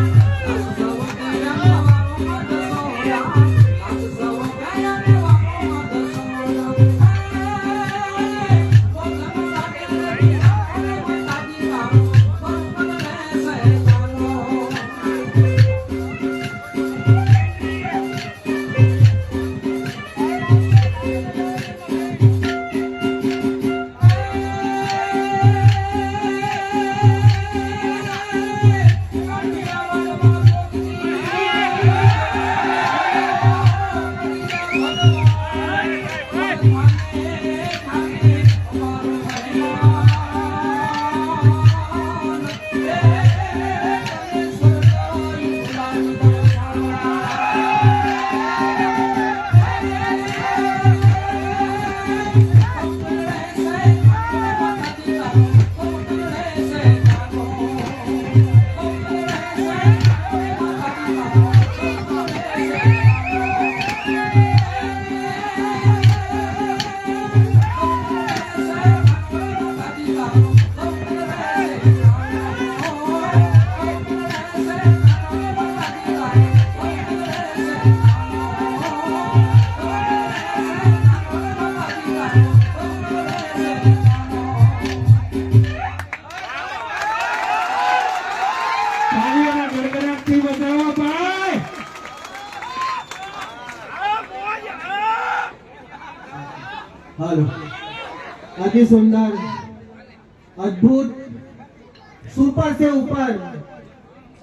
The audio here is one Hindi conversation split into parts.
Thank you. हेलो अति सुंदर अद्भुत सुपर से ऊपर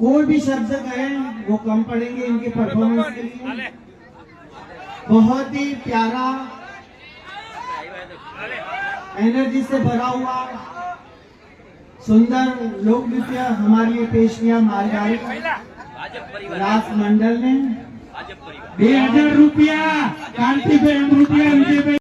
कोई भी शब्द कहें वो कम पड़ेंगे इनके परफॉर्मेंस के लिए बहुत ही प्यारा एनर्जी से भरा हुआ सुंदर लोक नृत्य हमारे लिए पेश किया मालगाड़ी रास मंडल ने બે હજાર રૂપિયા કાંતિભાઈ રૂપિયા વિજયભાઈ